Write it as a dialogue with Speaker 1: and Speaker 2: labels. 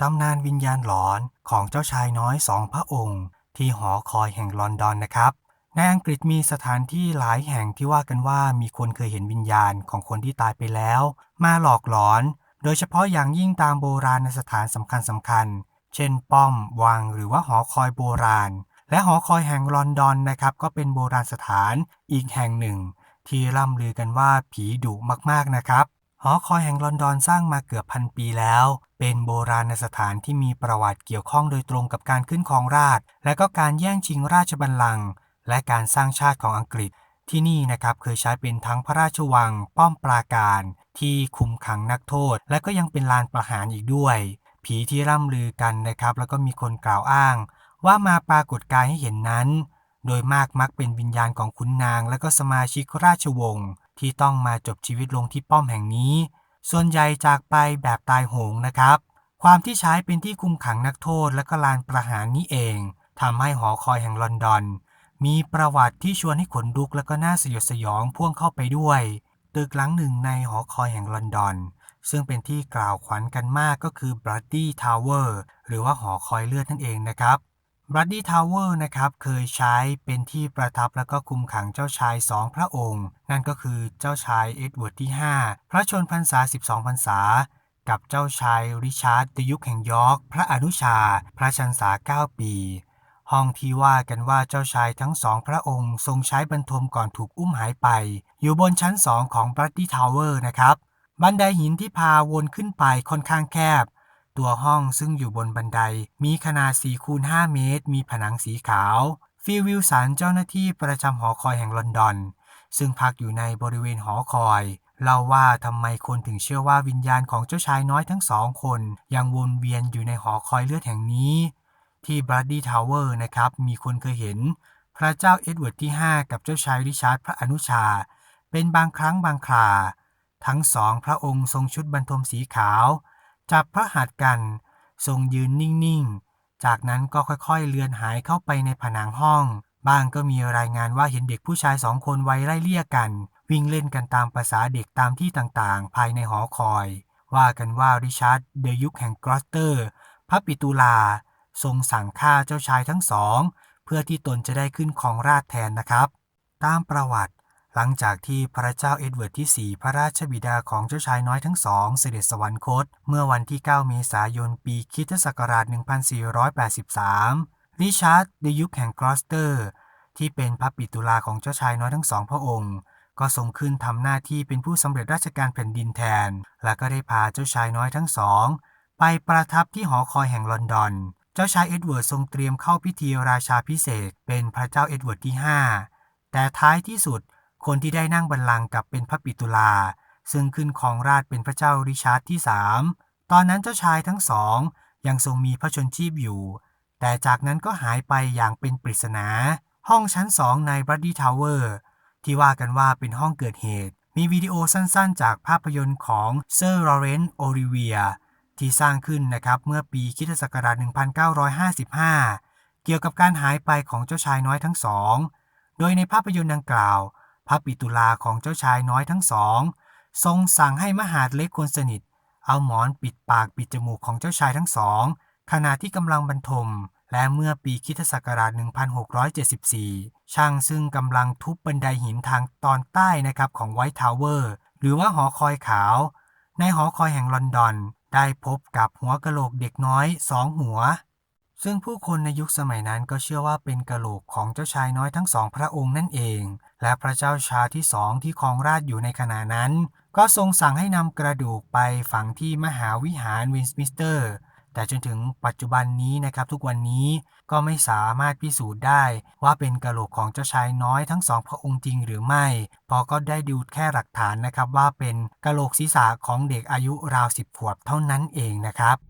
Speaker 1: ตำนานวิญญาณหลอนของเจ้าชายน้อยสองพระองค์ ที่หอคอยแห่งลอนดอนนะครับ ในอังกฤษมีสถานที่หลายแห่งที่ว่ากันว่ามีคนเคยเห็นวิญญาณของคนที่ตายไปแล้ว มาหลอกหลอน โดยเฉพาะอย่างยิ่งตามโบราณสถานสำคัญสำคัญๆเช่น ป้อม วัง หรือว่าหอคอยโบราณ และหอคอยแห่งลอนดอนนะครับ ก็เป็นโบราณสถานอีกแห่งหนึ่ง ที่ร่ำลือกันว่าผีดุมากๆนะครับ หอคอยแห่งลอนดอนสร้างมาเกือบพันปีแล้ว เป็นโบราณสถานที่มีประวัติเกี่ยวข้องโดยตรงกับการขึ้นครองราช และก็การแย่งชิงราชบัลลังก์และการสร้างชาติของอังกฤษ ที่นี่นะครับเคยใช้เป็นทั้งพระราชวัง ป้อมปราการ ที่คุมขังนักโทษ และก็ยังเป็นลานประหารอีกด้วย ผีที่ร่ำลือกันนะครับ แล้วก็มีคนกล่าวอ้าง ว่ามาปรากฏกายให้เห็นนั้น โดยมากมักเป็นวิญญาณของขุนนาง และก็สมาชิกราชวงศ์ ที่ต้องมาจบชีวิตลงที่ป้อมแห่งนี้ ส่วนใหญ่จากไปแบบตายโหงนะครับ ความที่ใช้เป็นที่คุมขังนักโทษและก็ลานประหารนี้เองทำให้หอคอยแห่งลอนดอน มีประวัติที่ชวนให้ขนลุกและก็น่าสยดสยองพ่วงเข้าไปด้วย ตึกหลังหนึ่งในหอคอยแห่งลอนดอน ซึ่งเป็นที่กล่าวขวัญกันมากก็คือ Bloody Tower หรือว่าหอคอยเลือดนั่นเองนะครับ Bloody Tower นะครับเคยใช้เป็นที่ประทับและก็คุมขังเจ้าชายสองพระองค์ นั่นก็คือเจ้าชายเอ็ดเวิร์ดที่ 5 พระชนพรรษา 12 พรรษา กับเจ้าชายริชาร์ดยุคแห่งยอร์กพระอนุชา พระชันษา 9 ปี ห้องที่ว่ากันว่าเจ้าชายทั้งสองพระองค์ทรงใช้บรรทมก่อนถูกอุ้มหายไป อยู่บนชั้นสองของ Bloody Tower นะครับบันไดหินที่พาวนขึ้นไปค่อนข้างแคบ ตัวห้องซึ่งอยู่บนบันได มีขนาด4คูณ5เมตร มีผนังสีขาว ฟิลวิลสันเจ้าหน้าที่ประจำหอคอยแห่งลอนดอน ซึ่งพักอยู่ในบริเวณหอคอย เล่าว่าทำไมคนถึงเชื่อว่าวิญญาณของเจ้าชายน้อยทั้งสองคน ยังวนเวียนอยู่ในหอคอยเลือดแห่งนี้ ที่บรัดดี้ทาวเวอร์นะครับ มีคนเคยเห็น พระเจ้าเอ็ดเวิร์ดที่ 5 กับเจ้าชายริชาร์ดพระอนุชา เป็นบางครั้งบางคราทั้งสองพระองค์ทรงชุดบรรทมสีขาว จับพระหัตถ์กัน ทรงยืนนิ่งๆ จากนั้นก็ค่อยๆ เลือนหายเข้าไปในผนังห้อง บ้างก็มีรายงานว่าเห็นเด็กผู้ชายสองคนวัยไล่เลี่ยกัน วิ่งเล่นกันตามภาษาเด็กตามที่ต่างๆ ภายในหอคอย ว่ากันว่าริชาร์ดเดยุคแห่งกรอสเตอร์ พระปิตุลา ทรงสั่งฆ่าเจ้าชายทั้งสอง เพื่อที่ตนจะได้ขึ้นของราชแทนนะครับ ตามประวัติ หลังจากที่พระเจ้าเอ็ดเวิร์ดที่ 4 พระราชบิดาของเจ้าชายน้อยทั้งสองเสด็จสวรรคต เมื่อวันที่ 9 เมษายน ปีคริสตศักราช 1483 ริชาร์ดเดยุคแห่งกรอสเตอร์ ที่เป็นพระปิตุลาของเจ้าชายน้อยทั้งสองพระองค์ ก็ทรงขึ้นทำหน้าที่เป็นผู้สำเร็จราชการแผ่นดินแทน และก็ได้พาเจ้าชายน้อยทั้งสอง ไปประทับที่หอคอยแห่งลอนดอนเจ้าชายเอ็ดเวิร์ดทรงเตรียมเข้าพิธีราชาพิเศษเป็นพระเจ้าเอ็ดเวิร์ดที่ 5 แต่ท้ายที่สุด คนที่ได้นั่งบัลลังก์กับเป็นพระปิตุลา ซึ่งขึ้นครองราชเป็นพระเจ้าริชาร์ดที่3ตอนนั้นเจ้าชายทั้งสอง ยังทรงมีพระชนชีพอยู่ แต่จากนั้นก็หายไปอย่างเป็นปริศนา ห้องชั้นสองในบรัดดี้ทาวเวอร์ที่ว่ากันว่าเป็นห้องเกิดเหตุ มีวิดีโอสั้นๆ จากภาพยนตร์ของเซอร์ลอเรนซ์โอริเวียที่สร้างขึ้นนะครับเมื่อปีคริสตศักราช1955 เกี่ยวกับการหายไปของเจ้าชายน้อยทั้งสอง โดยในภาพยนตร์ดังกล่าว พระปิตุลาของเจ้าชายน้อยทั้งสอง ทรงสั่งให้มหาดเล็กคนสนิท เอาหมอนปิดปากปิดจมูกของเจ้าชายทั้งสอง ขณะที่กำลังบรรทม และเมื่อปีคริสตศักราช 1674 ช่างซึ่งกำลังทุบบันไดหินทางตอนใต้นะครับของไวท์ทาวเวอร์หรือว่าหอคอยขาว ในหอคอยแห่งลอนดอน ได้พบกับหัวกะโหลกเด็กน้อยสองหัว ซึ่งผู้คนในยุคสมัยนั้นก็เชื่อว่าเป็นกะโหลกของเจ้าชายน้อยทั้งสองพระองค์นั่นเอง และพระเจ้าชาที่สองที่ครองราชอยู่ในขณะนั้น ก็ทรงสั่งให้นำกระดูกไปฝังที่มหาวิหารวินสมิสเตอร์ แต่จนถึงปัจจุบันนี้นะครับทุกวันนี้ก็ไม่สามารถพิสูจน์ได้ว่าเป็นกะโหลกของเจ้าชายน้อยทั้งสองพระองค์จริงหรือไม่เพราะก็ได้ดูแค่หลักฐานนะครับว่าเป็นกะโหลกศีรษะของเด็กอายุราวสิบขวบเท่านั้นเองนะครับ